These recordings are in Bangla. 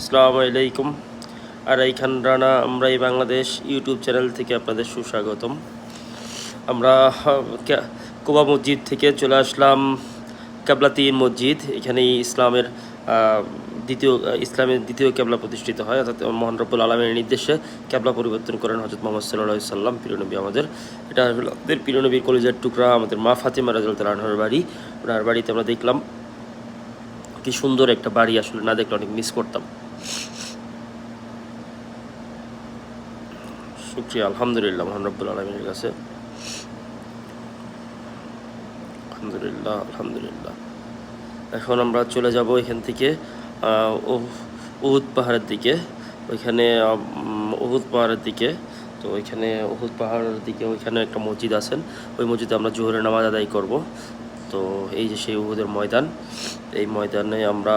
আসসালামু আলাইকুম। আর এইখান রানা, আমরা এই বাংলাদেশ ইউটিউব চ্যানেল থেকে আপনাদের সুস্বাগতম। আমরা কোবা মসজিদ থেকে চলে আসলাম কেবলাতিন মসজিদ। এখানে ইসলামের দ্বিতীয় ইসলামের দ্বিতীয় ক্যাবলা প্রতিষ্ঠিত হয়। অর্থাৎ মহান রব্বুল আলমের নির্দেশে ক্যাবলা পরিবর্তন করেন হজরত মোহাম্মদ সাল্লাহ সাল্লাম প্রিয়নবী আমাদের। এটা আমাদের প্রিয়নবীর কলেজের টুকরা, আমাদের মা ফাতিমা রাজল তালানহর বাড়ি। ওনার বাড়িতে আমরা দেখলাম, কি সুন্দর একটা বাড়ি, আসলে না দেখলে অনেক মিস করতাম। শুক্রিয়া, আলহামদুলিল্লাহ, মহান রব্বুল আলমীর কাছে। আলহামদুলিল্লাহ আলহামদুলিল্লাহ। এখন আমরা চলে যাব এখান থেকে উহুদ পাহাড়ের দিকে। ওইখানে উহুদ পাহাড়ের দিকে। তো ওইখানে, উহুদ পাহাড়ের দিকে ওইখানে একটা মসজিদ আছেন। ওই মসজিদে আমরা জোহরের নামাজ আদায় করব। তো এই যে সেই উহুদের ময়দান, এই ময়দানে আমরা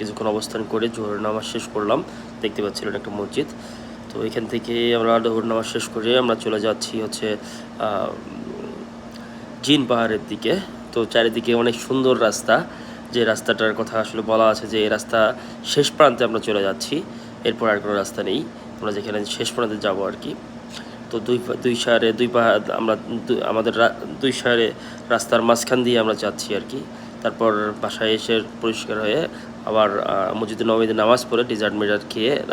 কিছুক্ষণ অবস্থান করে জোহরের নামাজ শেষ করলাম। দেখতে পাচ্ছিলেন একটা মসজিদ। তো এখান থেকে আমরা জোহর নামাজ শেষ করে আমরা চলে যাচ্ছি হচ্ছে জিন পাহাড়ের দিকে। তো চারিদিকে অনেক সুন্দর রাস্তা। যে রাস্তাটার কথা আসলে বলা আছে যে এই রাস্তা শেষ প্রান্তে আমরা চলে যাচ্ছি। এরপর আর কোনো রাস্তা নেই। আমরা যেখানে শেষ প্রান্তে যাব আর কি। তো দুই দুই সারে, দুই পাহাড় আমরা আমাদের দুই সারে রাস্তার মাঝখান দিয়ে আমরা যাচ্ছি আর কি। তারপর বাসায় এসে পরিষ্কার হয়ে আবার মসজিদে নবমীতে নামাজ পড়ে ডিজার্ট মেজার্ট খেয়ে